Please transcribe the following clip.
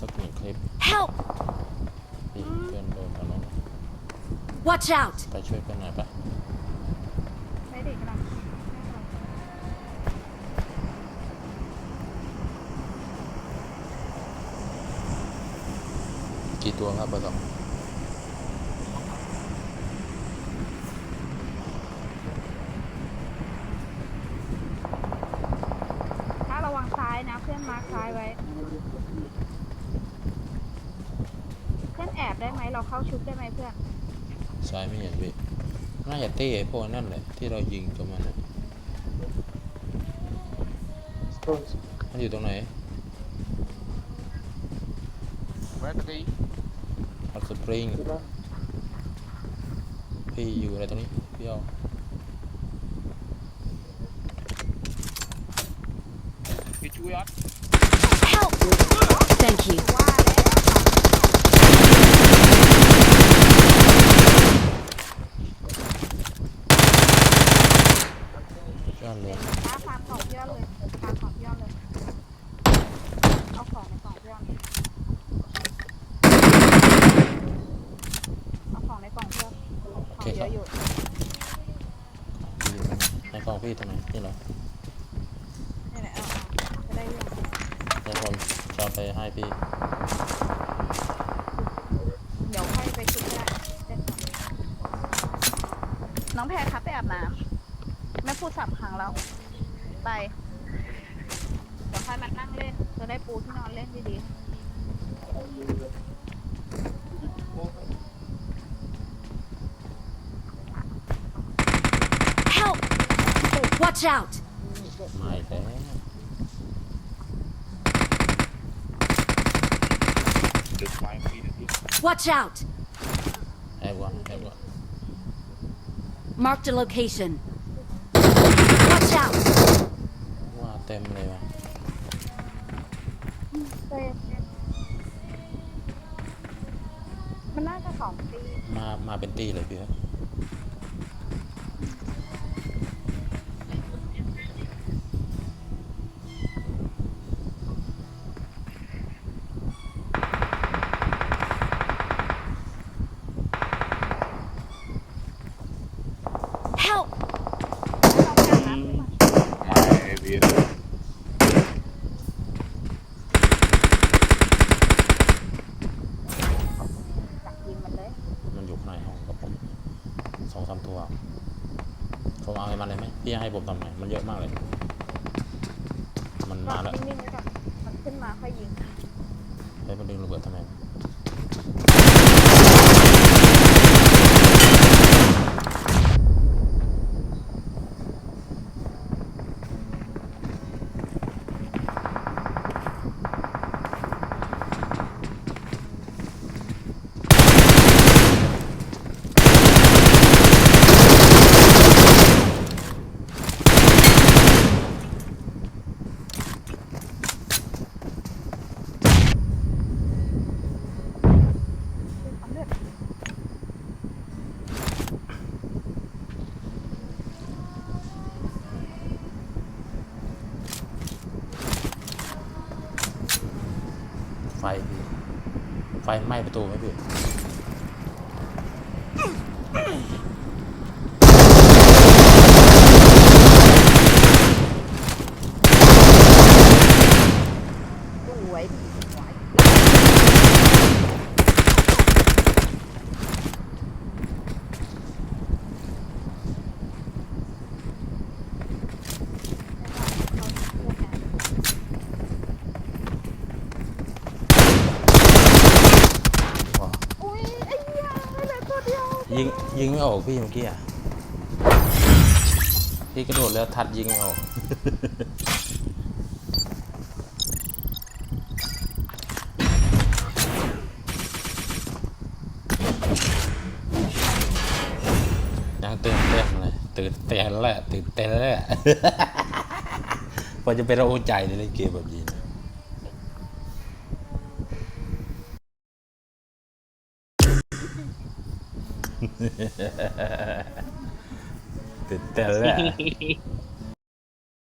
สักหนึ่งคลิป Help! พี่เพื่อนโดนเอาน้อง Watch out! ไปช่วยเพื่อนหน่อยปะไม่ได้กำลังกี่ตัวครับเบอร์สองถ้าระวังซ้ายนะ เพื่อนมาร์คซ้ายไว้ เพื่ อนแอบได้ไหมเราเข้าชุดได้ไหมเพื่อนซ้ายไม่เห็นพี่น่าจะเต้ไอ้พวกนั่นแหละที่เรายิงกับมันอะมันอยู่ตรงไหน Where are they? ฮอตสปริงพี่อยู่อะไรตรงนี้พี่เอา Which way on? Help! Thank you. ว่าแล้ว ยอดเลย ถ้า ฟาร์มของเพื่อนเลยฟาร์มของเพื่อนเลย เอาของในกล่องเพื่อนเอาของในกล่องเพื่อนของเยอะอยู่พี่อยู่ตรงไหนในกล้องพี่ตรงไหนนี่เหรอนี่แหละเอาเอาจะได้เรื่องเดี๋ยวผมจะเอาไปให้พี่ เดี๋ยวค่อยไปชุดก็ได้เล่นก่อนน้องแพรครับไปอาบน้ำแม่พูดสามครั้งแล้ว ไป เดี๋ยวค่อยมานั่งเล่นจะได้ปูที่นอนเล่นดีๆ Help! Watch out! มาอีกแล้ว Just my feet. Watch out! แอบก่อนแอบก่อน Marked a location. Watch out! ว่าเต็มเลยว่ะมันน่าจะสองปีมา มาเป็นตี้เลยพี่ครับ Help! My vehicle. จักยิงมันเลย มันอยู่ข้างในห้องกับผมสองสามตัวผมเอาให้มันเลยไหมพี่ให้ผมทำไงมันเยอะมากเลย มันก็มาแล้วนิ่งๆไว้ก่อนมันขึ้นมาค่อยยิงเฮ้ยมันดึงระเบิดทำไม ไฟพี่ไฟไหม้ประตูไหมพี่สวยสวยอุ้ยไอ้เหี้ยไม่เหลือตัวเดี ยิงยิงไม่ออกพี่เมื่อกี้อะพี่กระโดดแล้วทัดยิงไม่ออก ยังตื่นเต้นเลยตื่นเต้นแล้วแหละตื่นเต้นแล้วแหละพอจะเป็นเราใจในเกมแบบนี้ ตื่นเต้นแล้ว